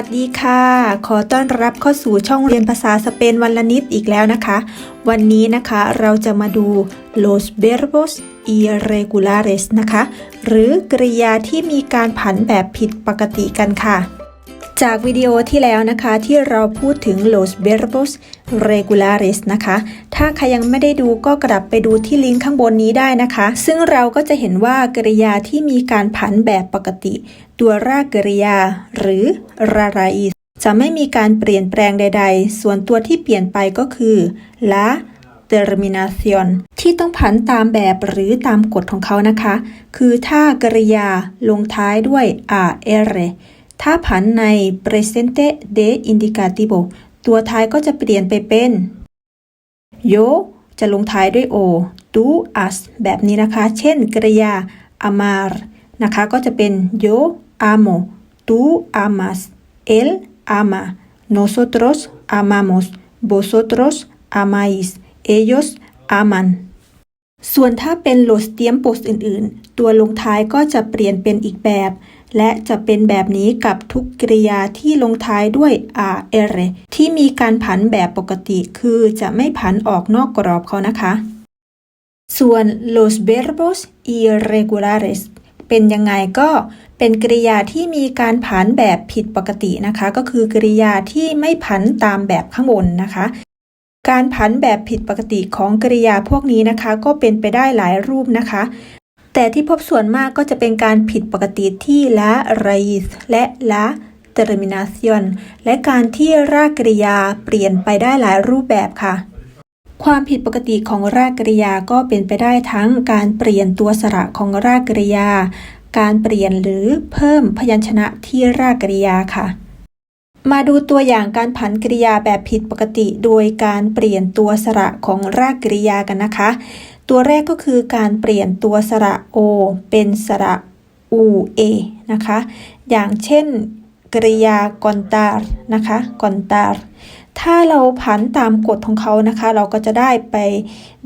วัสดีค่ะ ขอต้อนรับเข้าสู่ช่องเรียนภาษาสเปนวันละนิดอีกแล้วนะคะ วันนี้นะคะเราจะมาดู los verbos irregulares นะคะ หรือกริยาที่มีการผันแบบผิดปกติกันค่ะ จากวิดีโอที่แล้วนะคะที่เราพูดถึง los verbos regulares นะคะ ถ้าใครยังไม่ได้ดูก็กลับไปดูที่ลิงก์ข้างบนนี้ได้นะคะ ซึ่งเราก็จะเห็นว่ากริยาที่มีการผันแบบปกติ ตัวรากกริยา หรือ la raíz จะไม่มีการเปลี่ยนแปลงใด ๆ ส่วนตัวที่เปลี่ยนไปก็คือ la terminación ที่ต้องผันตามแบบหรือตามกฎของเขานะคะ คือถ้ากริยาลงท้ายด้วย ar ถ้าผันใน presente de indicativo ตัวท้ายก็จะเปลี่ยนไปเป็น yo จะลงท้ายด้วยโอ do us แบบนี้นะคะ เช่น กริยา amar นะคะ ก็จะเป็น yo amo tú amas él ama nosotros amamos vosotros amáis ellos aman ส่วนถ้าเป็น los tiempos อื่น ๆ ตัวลงท้ายก็จะเปลี่ยนเป็นอีกแบบ และจะเป็นแบบนี้กับทุกกริยาที่ลงท้ายด้วย ar ที่มีการผันแบบปกติคือจะไม่ผันออกนอกกรอบเขานะคะ ส่วน los verbos irregulares เป็นยังไงก็เป็นกริยาที่มีการผันแบบผิดปกตินะคะ ก็คือกริยาที่ไม่ผันตามแบบข้างบนนะคะ การผันแบบผิดปกติของกริยาพวกนี้นะคะ ก็เป็นไปได้หลายรูปนะคะ แต่ที่พบส่วนมากก็จะเป็นการผิดปกติที่ la raíz และ la terminación และการที่รากกริยาเปลี่ยนไปได้หลายรูปแบบค่ะ ความผิดปกติของรากกริยาก็เป็นไปได้ทั้งการเปลี่ยนตัวสระของรากกริยา การเปลี่ยนหรือเพิ่มพยัญชนะที่รากกริยาค่ะมาดูตัวอย่างการผันกริยาแบบผิดปกติ โดยการเปลี่ยนตัวสระของรากกริยากันนะคะ ตัวแรกก็คือการเปลี่ยนตัวสระ o เป็นสระ u a นะคะ อย่างเช่นกริยา contar นะคะ contar ถ้าเราผันตามกฎของเขานะคะ เราก็จะได้ไป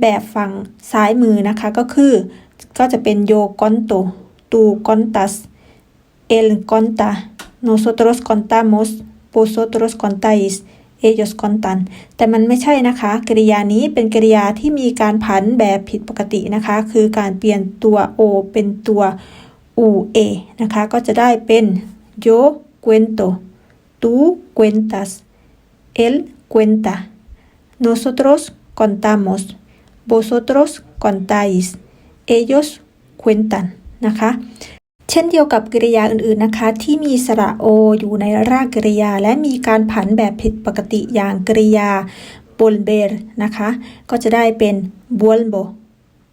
แบบฝั่งซ้ายมือนะคะ ก็คือก็จะเป็น yo conto tú contas él conta nosotros contamos vosotros contáis ellos contan แต่มันไม่ใช่นะคะ กริยานี้เป็นกริยาที่มีการผันแบบผิดปกตินะคะ คือการเปลี่ยนตัว o เป็นตัว u a นะคะ ก็จะได้เป็น yo cuento tú cuentas él cuenta nosotros contamos vosotros contáis ellos cuentan นะคะ เช่นเดียวกับกริยาอื่นๆนะคะ ที่มีสระโออยู่ในรากกริยา และมีการผันแบบผิดปกติอย่างกริยา volver นะคะ ก็จะได้เป็น vuelvo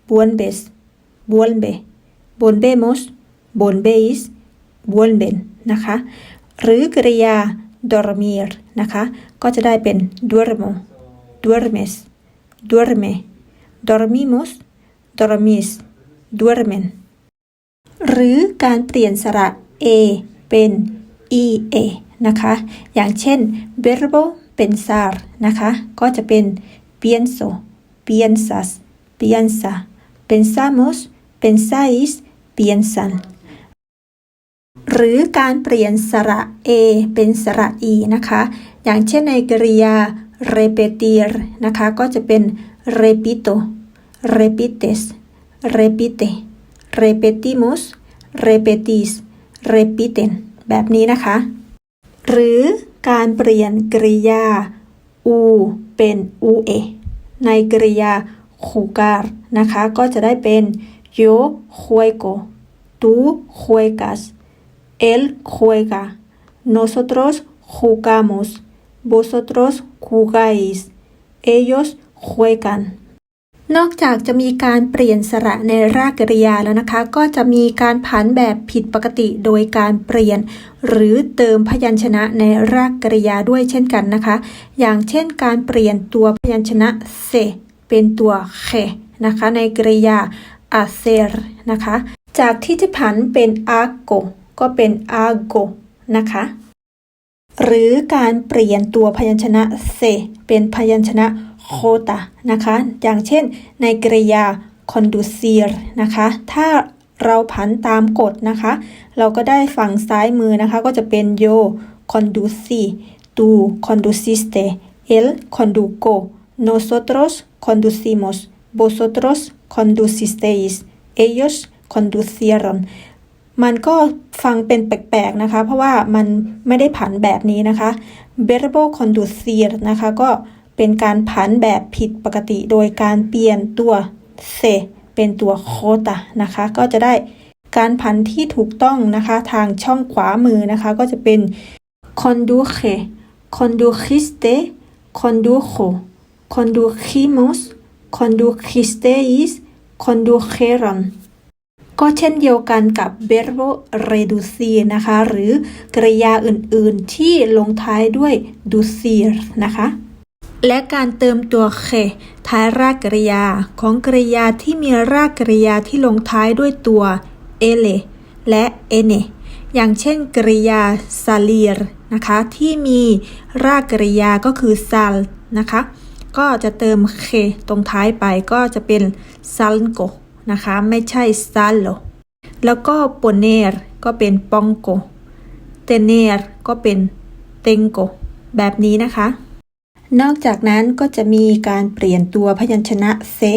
vuelves vuelve volvemos volvéis vuelven นะคะ หรือกริยา dormir นะคะ ก็จะได้เป็น duermo duermes duerme dormimos dormís duermen หรือการเปลี่ยนสระ a เป็น ea นะคะ อย่างเช่น verbo pensar นะคะ ก็จะเป็น pienso piensas piensa pensamos pensáis piensan หรือการเปลี่ยนสระ a เป็นสระ e นะคะ อย่างเช่นในกริยา repetir นะคะ ก็จะเป็น repito repites repite repetimos repetís repiten แบบนี้นะคะ หรือการเปลี่ยนกริยา u เป็น ue ในกริยา jugar นะคะ ก็จะได้เป็น yo juego tú juegas él juega nosotros jugamos vosotros jugáis ellos juegan นอกจากจะมีการเปลี่ยนสระในรากกริยาแล้วนะคะ ก็จะมีการผันแบบผิดปกติโดยการเปลี่ยน หรือเติมพยัญชนะในรากกริยาด้วยเช่นกันนะคะ อย่างเช่นการเปลี่ยนตัวพยัญชนะ se เป็นตัว che นะคะ ในกริยา hacer นะคะ จากที่จะผันเป็น ago ก็เป็น ago นะคะหรือการเปลี่ยนตัวพยัญชนะ se เป็นพยัญชนะ โคตะนะคะ อย่างเช่นในกริยาคอนดูซีร์นะคะ ถ้าเราผันตามกฎนะคะ เราก็ได้ฝั่งซ้ายมือนะคะ ก็จะเป็น yo conduse ตู condusiste el condugo nosotros conducimos vosotros conducisteis ellos conducieron มันก็ฟังเป็นแปลกๆนะคะ เพราะว่ามันไม่ได้ผันแบบนี้นะคะ verbo conducir นะคะก็ เป็นการผันแบบผิดปกติ โดยการเปลี่ยนตัว se เป็นตัว cota นะคะ ก็จะได้การผันที่ถูกต้องนะคะ ทางช่องขวามือนะคะ ก็จะเป็น conduce condujiste condujo condujimos condujisteis condujeron ก็เช่นเดียวกันกับ verbo reducir นะคะ หรือกริยาอื่นๆที่ลงท้ายด้วย ducir นะคะ และการเติมตัว que ท้ายรากกริยา ของกริยาที่มีรากกริยาที่ลงท้ายด้วยตัว ele และ ene อย่างเช่นกริยา salir นะคะที่มีรากกริยาก็คือ sal นะคะก็จะเติม que ตรงท้ายไปก็จะเป็น salgo นะคะไม่ใช่ sallo แล้วก็ poner ก็เป็น pongo tener ก็เป็น tengo แบบนี้นะคะ นอกจากนั้นก็จะมีการเปลี่ยนตัวพยัญชนะ se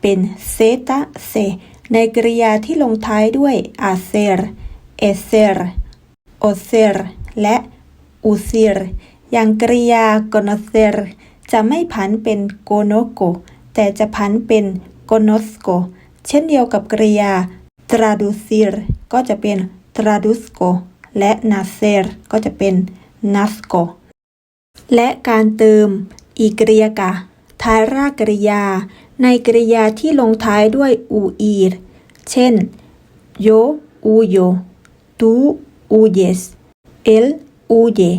เป็น zeta se ในกริยาที่ลงท้ายด้วย hacer eser oser และ usir อย่างกริยา conocer จะไม่ผันเป็น conozco แต่จะผันเป็น conozco เช่นเดียวกับกริยา traducir ก็จะเป็น traduzco และ nacer ก็จะเป็น nazco และการเติมอีกริยากะ ท้ายรากกริยา ในกริยาที่ลงท้ายด้วย uir เช่น yo huyo tú huyes él huye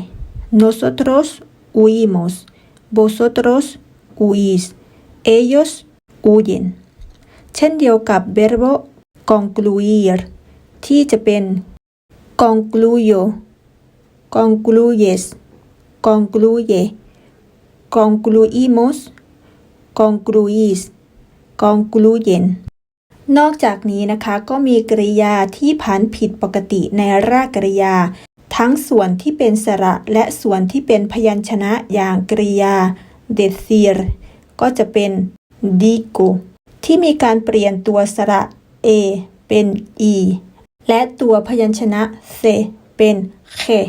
nosotros huimos vosotros huís ellos huyen เช่นเดียวกับ verbo concluir ที่จะเป็น concluyo concluyes concluye concluimos concluís concluyen นอกจากนี้นะคะก็มีกริยาที่ผันผิดปกติในรากกริยา ทั้งส่วนที่เป็นสระและส่วนที่เป็นพยัญชนะอย่างกริยา decir ก็จะเป็น digo ที่มีการเปลี่ยนตัวสระ a เป็น e และตัวพยัญชนะ se เป็น che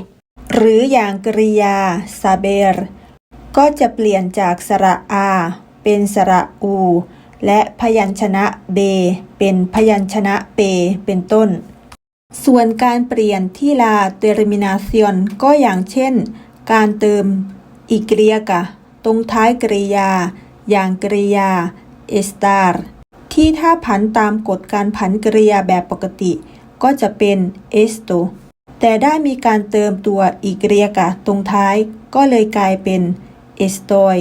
หรืออย่างกริยา saber ก็จะเปลี่ยนจากสระ a เป็นสระ u และพยัญชนะ b เป็นพยัญชนะ p เป็นต้น ส่วนการเปลี่ยนที่ la terminación ก็อย่างเช่น การเติม y ตรงท้ายกริยา อย่างกริยา estar ที่ถ้าผันตามกฎการผันกริยาแบบปกติ ก็จะเป็น esto แต่ได้มีการเติมตัวอีกริยากะตรงท้าย ก็เลยกลายเป็น estoy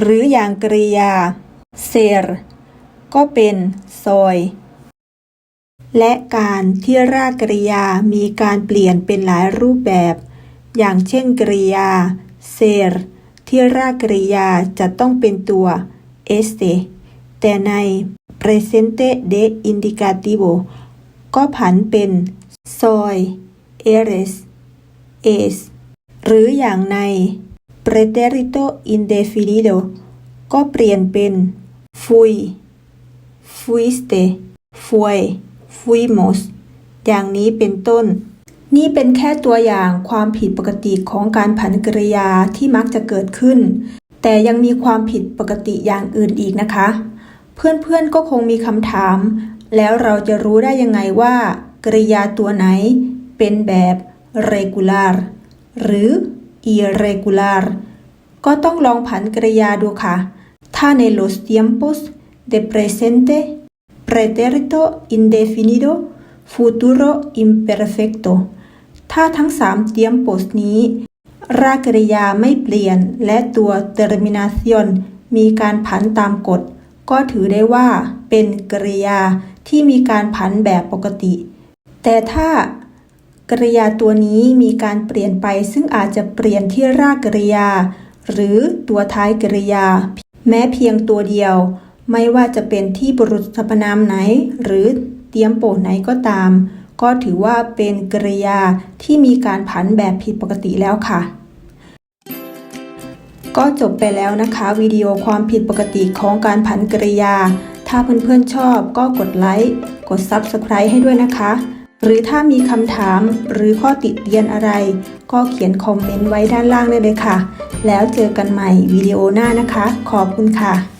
หรืออย่างกริยา ser ก็เป็น soy และการที่รากกริยามีการเปลี่ยนเป็นหลายรูปแบบ อย่างเช่นกริยา ser ที่รากกริยาจะต้องเป็นตัว este แต่ใน presente de indicativo ก็ผันเป็น soy eres es หรืออย่างใน pretérito indefinido ก็เปลี่ยนเป็น fui fuiste fue fuimos อย่างนี้เป็นต้น นี่เป็นแค่ตัวอย่างความผิดปกติของการผันกริยาที่มักจะเกิดขึ้น แต่ยังมีความผิดปกติอย่างอื่นอีกนะคะ เพื่อนๆก็คงมีคำถาม แล้วเราจะรู้ได้ยังไงว่ากริยาตัวไหน เป็นแบบ regular หรือ irregular ก็ต้องลองผันกริยาดูค่ะ ถ้าใน los tiempos de presente pretérito indefinido futuro imperfecto ถ้าทั้ง 3 tiempos นี้รากกริยาไม่เปลี่ยน และตัว terminación มีการผันตามกฎ ก็ถือได้ว่าเป็นกริยาที่มีการผันแบบปกติ แต่ถ้า กริยาตัวนี้มีการเปลี่ยนไปซึ่งอาจจะเปลี่ยนที่รากกริยา หรือตัวท้ายกริยา แม้เพียงตัวเดียว ไม่ว่าจะเป็นที่บุรุษสรรพนามไหน หรือเตรียมโปไหนก็ตาม ก็ถือว่าเป็นกริยาที่มีการผันแบบผิดปกติแล้วค่ะ ก็จบไปแล้วนะคะ วิดีโอความผิดปกติของการผันกริยา ถ้าเพื่อนๆชอบก็กดไลค์กด Subscribe ให้ด้วยนะคะ หรือถ้ามีคำถามหรือข้อติเตียนอะไร ก็เขียนคอมเมนต์ไว้ด้านล่างได้เลยค่ะ แล้วเจอกันใหม่วิดีโอหน้านะคะ ขอบคุณค่ะ